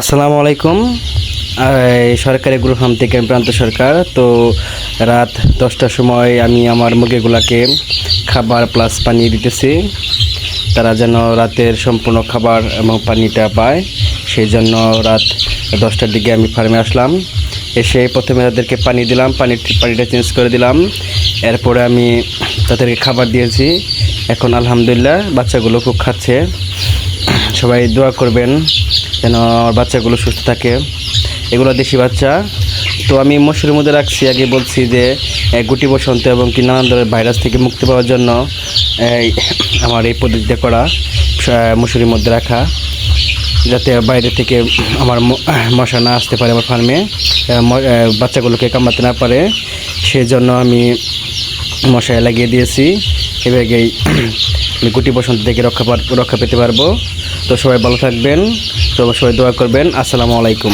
আসসালামু আলাইকুম। সরকারি গ্রুপ ফার্ম থেকে প্রান্ত সরকার। তো রাত দশটার সময় আমি আমার মুরগিগুলাকে খাবার প্লাস পানি দিতেছি। তারা যেন রাতের সম্পূর্ণ খাবার এবং পানিটা পায় সেই জন্য রাত দশটার দিকে আমি ফার্মে আসলাম। এসে প্রথমে তাদেরকে পানি দিলাম পানি পানিটা চেঞ্জ করে দিলাম। এরপরে আমি তাদেরকে খাবার দিয়েছি। এখন আলহামদুলিল্লাহ বাচ্চাগুলো খুব খাচ্ছে। সবাই দোয়া করবেন যেন আমার বাচ্চাগুলো সুস্থ থাকে। এগুলো দেশি বাচ্চা। তো আমি মশুরির মধ্যে রাখছি, আগে বলছি যে গুটি বসন্ত এবং কি নানান ধরনের ভাইরাস থেকে মুক্তি পাওয়ার জন্য আমার এই পদ্ধতিটা করা মশুরির মধ্যে রাখা, যাতে বাইরে থেকে আমার মশা না আসতে পারে আমার ফার্মে বাচ্চাগুলোকে কামড়াতে না পারে। সেই জন্য আমি মশায় লাগিয়ে দিয়েছি। এভাবেই গুটি বসন্ত থেকে রক্ষা রক্ষা পেতে পারব। তো সবাই ভালো থাকবেন তো সবাই দোয়া করবেন। আসসালামু আলাইকুম।